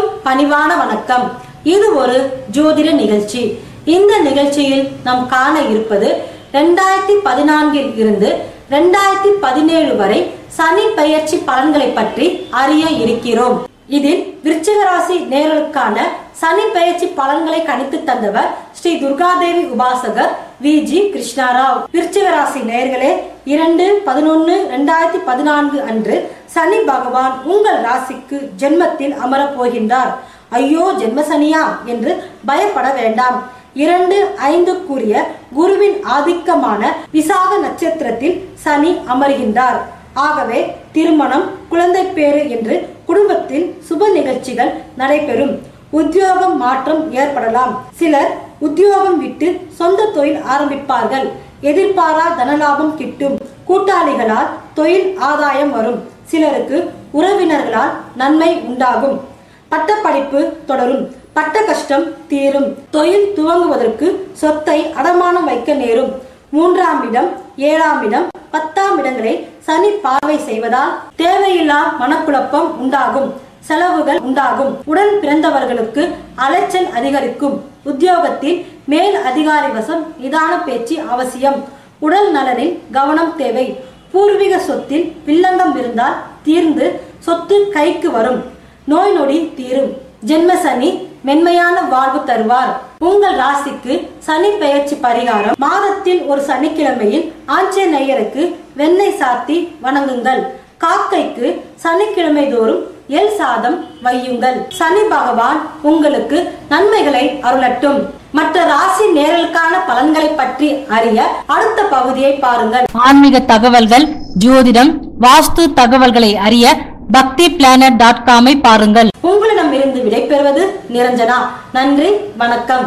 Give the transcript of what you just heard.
அனைவருக்கும் பணிவான வணக்கம். இது ஒரு ஜோதிட நிகழ்ச்சி. இந்த நிகழ்ச்சியில் நாம் காண இருப்பது ரெண்டாயிரத்தி பதினான்கில் இருந்து ரெண்டாயிரத்தி பதினேழு வரை சனி பெயர்ச்சி பலன்களை பற்றி அறிய இருக்கிறோம். இதில் விருச்சிகராசி நேர்களுக்கான சனி பெயர்ச்சி பலன்களை கணித்து தந்தவர் ஸ்ரீ துர்காதேவி உபாசகர் வி. ஜி. கிருஷ்ணாராவ். விருச்சிக ராசி நேர்களே இரண்டு பதினொன்னு ரெண்டாயிரத்தி பதினான்கு அன்று சனி பகவான் உங்கள் ராசிக்கு ஜென்மத்தில் அமரப் போகின்றார். ஐயோ ஜென்மசனியா? என்று பயப்பட வேண்டாம். இரண்டு ஐந்து கூறிய குருவின் ஆதிக்கமான விசாக நட்சத்திரத்தில் சனி அமர்கின்றார். ஆகவே திருமணம் குழந்தை பேறு என்று குடும்பத்தில் சுப நிகழ்ச்சிகள் நடைபெறும். உத்தியோகம் மாற்றம் ஏற்படலாம். சிலர் உத்தியோகம் விட்டு சொந்த தொழில் ஆரம்பிப்பார்கள். எதிர்பாரா தனலாபம் கிட்டும். கூட்டாளிகளால் தொழில் ஆதாயம் வரும். சிலருக்கு உறவினர்களால் நன்மை உண்டாகும். பட்டப்படிப்பு தொடரும். பட்ட கஷ்டம் தீரும். தொழில் துவங்குவதற்கு சொத்தை அடமானம் வைக்க நேரும். மூன்றாம் இடம் ஏழாம் இடம் பத்தாம் இடங்களை சனி பார்வை செய்வதால் தேவையில்லா மனக்குழப்பம் உண்டாகும். செலவுகள் உண்டாகும். உடன் பிறந்தவர்களுக்கு அலைச்சல் அதிகரிக்கும். உத்தியோகத்தில் மேல் அதிகாரி வசம் நிதான பேச்சு அவசியம். உடல் நலனில் கவனம் தேவை. பூர்வீக சொத்தில் வில்லங்கம் இருந்தால் தீர்ந்து சொத்து கைக்கு வரும். நோய் நொடி தீரும். ஜென்ம சனி மென்மையான வாழ்வு தருவார். உங்கள் ராசிக்கு சனி பெயர்ச்சி பரிகாரம். மாதத்தில் ஒரு சனிக்கிழமையில் ஆஞ்சநேயருக்கு வெண்ணெய் சாத்தி வணங்குங்கள். காக்கைக்கு சனிக்கிழமை தோறும் எல் சாதம் வையுங்கள். சனி பகவான் உங்களுக்கு நன்மைகளை அருளட்டும். மற்ற ராசி நேரலுக்கான பலன்களை பற்றி அறிய அடுத்த பகுதியை பாருங்கள். ஆன்மீக தகவல்கள் ஜோதிடம் வாஸ்து தகவல்களை அறிய பக்தி பிளானட் டாட் காமை பாருங்கள். உங்களிடமிருந்து விடைபெறுவது நிரஞ்சனா. நன்றி வணக்கம்.